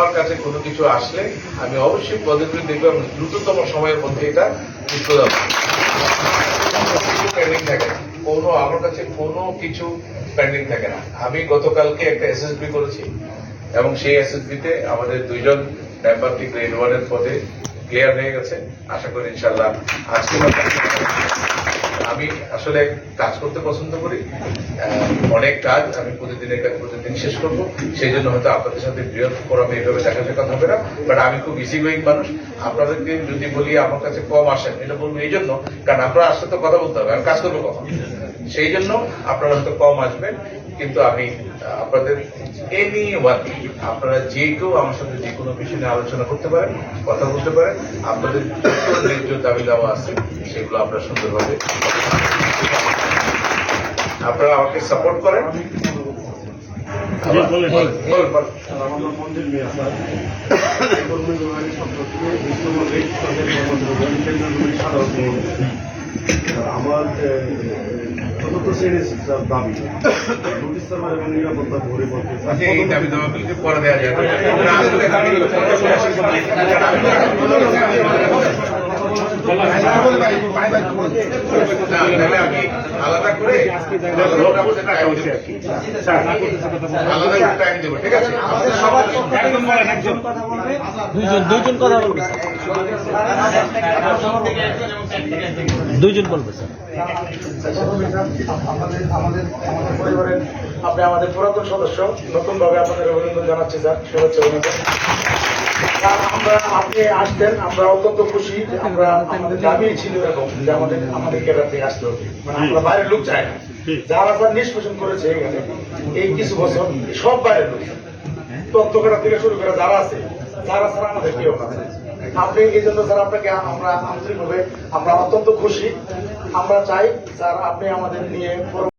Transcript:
আমার কাছে কোনো কিছু আসলে আমি অবশ্যই পদক্ষেপ দেখব এবং দ্রুততম সময়ের মধ্যে এটা যাব পেন্ডিং থাকে কোনো, আমার কাছে কোনো কিছু পেন্ডিং থাকে না। আমি গতকালকে একটা এসএসবি করেছি এবং সেই এসএসবি তে আমাদের দুইজন মেম্বারটি গ্রেড ওয়ানের পদে ক্লিয়ার হয়ে গেছে। আশা করি ইনশাল্লাহ আজকে আমি আসলে কাজ করতে পছন্দ করি। অনেক কাজ আমি প্রতিদিনের কাজ প্রতিদিন শেষ করব। সেই জন্য হয়তো আপনাদের সাথে বৃহৎ ফোরামে এইভাবে দেখা সাক্ষাৎ হবে না। বাট আমি খুব ইজি গোয়িং মানুষ। আপনাদেরকে যদি বলি আমার কাছে কম আসেন, এটা বলব এই জন্য। কারণ আপনারা আসলে তো কথা বলতে হবে, আমি কাজ করব কখন? সেই জন্য আপনারা হয়তো কম আসবেন, কিন্তু আমি আপনাদের এনি ওয়ান আপনারা যে কেউ আমার সাথে যে কোনো বিষয় নিয়ে আলোচনা করতে পারেন কথা বলতে পারেন আপনাদের যত ন্যায্য দাবি দেওয়া আছে সেগুলো আপনারা সুন্দরভাবে আপনারা আমাকে সাপোর্ট করেন। সাধারণ আমার চতুর্থ শ্রেণির দাবি নোটিশ সার্ভার এবং নিরাপত্তা পড়তে আচ্ছা, এই দাবি দাবাগুলোকে পরে দেওয়া যাবে না, আসলে আমি- না, তাহলে আমি আলাদা করে আলাদা করে time দেব। আলাদা করে টাইম দেবো ঠিক আছে দুইজন দুইজন কথা বলবে। দুইজন বলবে স্যার। আমাদের আমাদের আমাদের পরিবারের আপনি আমাদের পুরাতন সদস্য নতুন ভাবে আপনাদের অভিনন্দন জানাচ্ছি স্যার। শুভেচ্ছা অভিনন্দন আমরা আপনি আসতেন আমরা অত্যন্ত খুশি যে আমরা আমাদের দাবি ছিল এরকম যে আমাদের আমাদের থেকে আসতে হবে। মানে আমরা বাইরের লোক চাই না। যারা স্যার নিষ্পোষণ করেছে এখানে এই কিছু বছর সব বাইরের লোক। কেরার থেকে শুরু করে যারা আছে আমাদের কেউ না। আপনি এই জন্য স্যার, আপনাকে আমরা আন্তরিকভাবে আমরা অত্যন্ত খুশি। আমরা চাই, স্যার, আপনি আমাদের নিয়ে